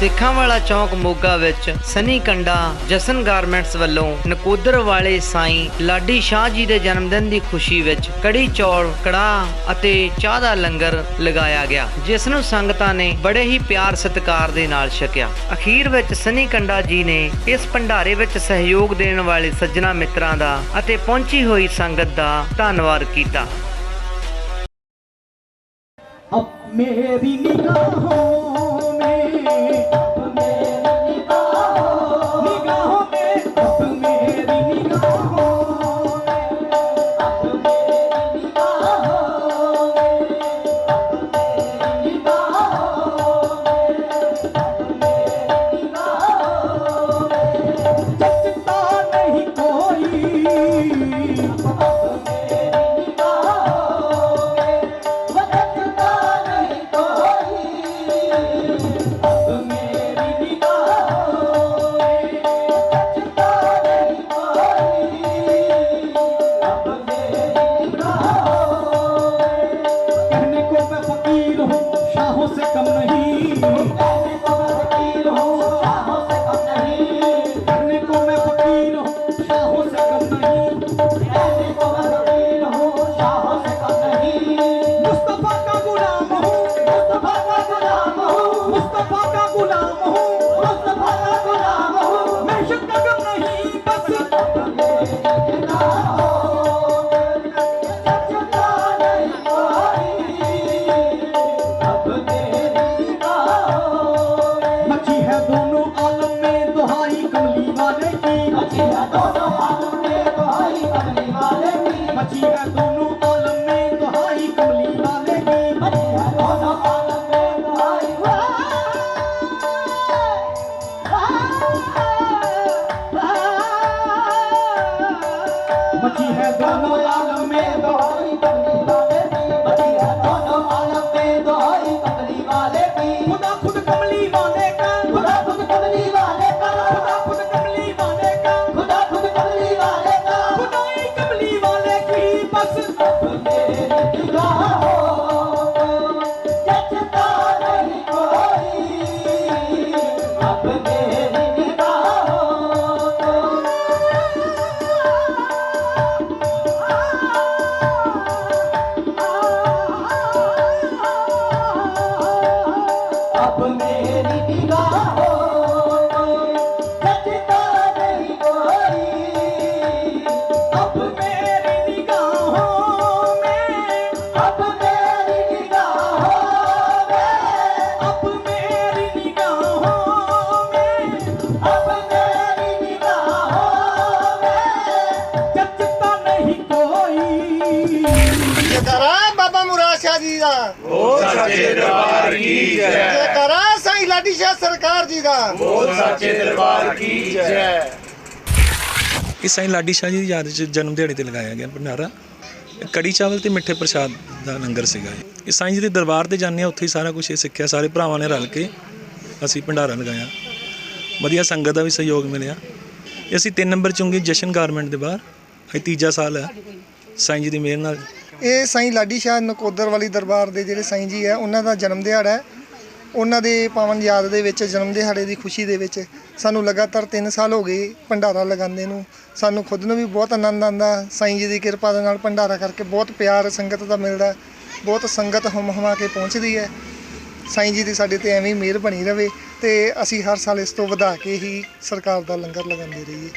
ਸਿੱਖਾਂ ਵਾਲਾ ਚੌਂਕ ਮੋਗਾ ਵਿੱਚ ਸਨੀ ਕੰਡਾ ਜਸਨ ਗਾਰਮੈਂਟਸ ਵੱਲੋਂ ਨਕੋਦਰ ਵਾਲੇ ਸਾਈਂ ਲਾਡੀ ਸ਼ਾਹ ਜੀ ਦੇ ਜਨਮ ਦਿਨ ਦੀ ਖੁਸ਼ੀ ਵਿੱਚ ਕੜੀ ਚੌਲ, ਕੜਾਹ ਅਤੇ ਚਾਹ ਦਾ ਲੰਗਰ ਲਗਾਇਆ ਗਿਆ, ਜਿਸ ਨੂੰ ਸੰਗਤਾਂ ਨੇ ਬੜੇ ਹੀ ਪਿਆਰ ਸਤਿਕਾਰ ਦੇ ਨਾਲ ਛਕਿਆ। ਅਖੀਰ ਵਿੱਚ ਸਨੀ ਕੰਡਾ ਜੀ ਨੇ ਇਸ ਭੰਡਾਰੇ ਵਿੱਚ ਸਹਿਯੋਗ ਦੇਣ ਵਾਲੇ ਸੱਜਣਾ ਮਿੱਤਰਾਂ ਦਾ ਅਤੇ ਪਹੁੰਚੀ ਹੋਈ ਸੰਗਤ ਦਾ ਧੰਨਵਾਦ ਕੀਤਾ। ਅਬ ਮੇਰੀ ਨਿਗਾਹੋਂ ਮੱਛੀਆਂ ਦੋਨੋਂ ਆਲੂ ਨੇ ਦੁਹਾਈ ਕਮਲੀ ਵਾਲੇ ਦੀ। ਮੱਛੀਆਂ ਦੋਨੋਂ ਆਲਮ ਨੇ ਦੁਹਾਈ ਕਮਲੀ ਵਾਲੇ ਦੀ। ਮੱਛੀਆਂ ਦੋਨੋਂ ਆਲਮ ਨੇ ਦੁਹਾਈ ਵਾਹ ਵਾਹ ਵਾਹ ਮੱਛੀਆਂ बस अब मेरी ਬਾਬਾ ਮੁਰਾਦ ਸ਼ਾਹ ਜੀ ਦਾ। ਬੋਲ ਸੱਚੇ ਦਰਬਾਰ ਕੀ ਜੈ। ਜੈਕਾਰਾ ਸਾਈਂ ਲਾਡੀ ਸ਼ਾਹ ਸਰਕਾਰ ਜੀ ਦਾ। ਬੋਲ ਸੱਚੇ ਦਰਬਾਰ ਕੀ ਜੈ। ਇਹ ਸਾਈਂ ਲਾਡੀ ਸ਼ਾਹ ਜੀ ਦੀ ਯਾਦ 'ਚ ਜਨਮ ਦਿਹਾੜੇ ਤੇ ਲਗਾਇਆ ਗਿਆ ਭੰਡਾਰਾ। ਕੜੀ ਚਾਵਲ ਤੇ ਮਿੱਠੇ ਪ੍ਰਸ਼ਾਦ ਦਾ ਲੰਗਰ ਸੀਗਾ ਇਹ। ਸਾਈਂ ਜੀ ਦੇ ਦਰਬਾਰ ਤੇ ਜਾਂਦੇ ਆ ਉੱਥੇ ਹੀ ਸਾਰਾ ਕੁਝ ਇਹ ਸਿੱਖਿਆ ਸਾਰੇ ਭਰਾਵਾਂ ਨੇ ਰਲ ਕੇ ਅਸੀਂ ਭੰਡਾਰਾ ਲਗਾਇਆ। ਵਧੀਆ ਸੰਗਤ ਦਾ ਵੀ ਸਹਿਯੋਗ ਮਿਲਿਆ। ਇਹ ਅਸੀਂ 3 ਨੰਬਰ ਚੁੰਗੀ ਜਸ਼ਨ ਗਾਰਮੈਂਟ ਦੇ ਬਾਹਰ ਇਹ ਤੀਜਾ ਸਾਲ ਹੈ। ਸਾਈਂ ਜੀ ਦੀ ਮਿਹਰ ਨਾਲ ਇਹ ਸਾਈਂ ਲਾਡੀ ਸ਼ਾਹ ਨਕੋਦਰ ਵਾਲੀ ਦਰਬਾਰ ਦੇ ਜਿਹੜੇ ਸਾਈਂ ਜੀ ਹੈ ਉਹਨਾਂ ਦਾ ਜਨਮ ਦਿਹਾੜਾ ਹੈ। ਉਹਨਾਂ ਦੇ ਪਾਵਨ ਯਾਦ ਦੇ ਵਿੱਚ, ਜਨਮ ਦਿਹਾੜੇ ਦੀ ਖੁਸ਼ੀ ਦੇ ਵਿੱਚ ਸਾਨੂੰ ਲਗਾਤਾਰ 3 ਸਾਲ ਹੋ ਗਏ ਭੰਡਾਰਾ ਲਗਾਉਂਦੇ ਨੂੰ। ਸਾਨੂੰ ਖੁਦ ਨੂੰ ਵੀ ਬਹੁਤ ਆਨੰਦ ਆਉਂਦਾ, ਸਾਈਂ ਜੀ ਦੀ ਕਿਰਪਾ ਦੇ ਨਾਲ ਭੰਡਾਰਾ ਕਰਕੇ ਬਹੁਤ ਪਿਆਰ, ਸੰਗਤ ਦਾ ਮਿਲਦਾ ਬਹੁਤ ਸੰਗਤ ਹਮ ਹਮਾ ਕੇ ਪਹੁੰਚਦੀ ਹੈ। ਸਾਈਂ ਜੀ ਦੀ ਸਾਡੇ ਤੇ ਐਵੇਂ ਮਿਹਰ ਬਣੀ ਰਵੇ ਤੇ ਅਸੀਂ ਹਰ ਸਾਲ ਇਸ ਤੋਂ ਵਧਾ ਕੇ ਹੀ ਸਰਕਾਰ ਦਾ ਲੰਗਰ ਲਗਾਉਂਦੇ ਰਹੀਏ।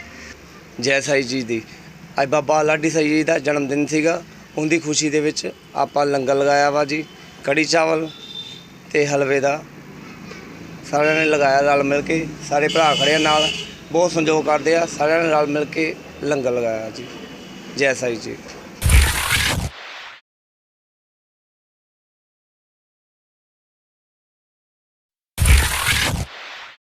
ਜੈ ਸਾਈ ਜੀ ਦੀ। ਅੱਜ ਬਾਬਾ ਲਾਡੀ ਸਾਈ ਜੀ ਦਾ ਜਨਮ ਦਿਨ ਸੀਗਾ। ਉਹਦੀ ਖੁਸ਼ੀ ਦੇ ਵਿੱਚ ਆਪਾਂ ਲੰਗਰ ਲਗਾਇਆ ਵਾ ਜੀ, ਕੜੀ ਚਾਵਲ ਤੇ ਹਲਵੇ ਦਾ। ਸਾਰਿਆਂ ਨੇ ਲਗਾਇਆ ਰਲ ਮਿਲ ਕੇ, ਸਾਰੇ ਭਰਾ ਖੜੇ ਨਾਲ, ਬਹੁਤ ਸੰਯੋਗ ਕਰਦੇ ਆ, ਸਾਰਿਆਂ ਨੇ ਰਲ ਮਿਲ ਕੇ ਲੰਗਰ ਲਗਾਇਆ ਜੀ, ਜੈ ਸਾਈ ਜੀ।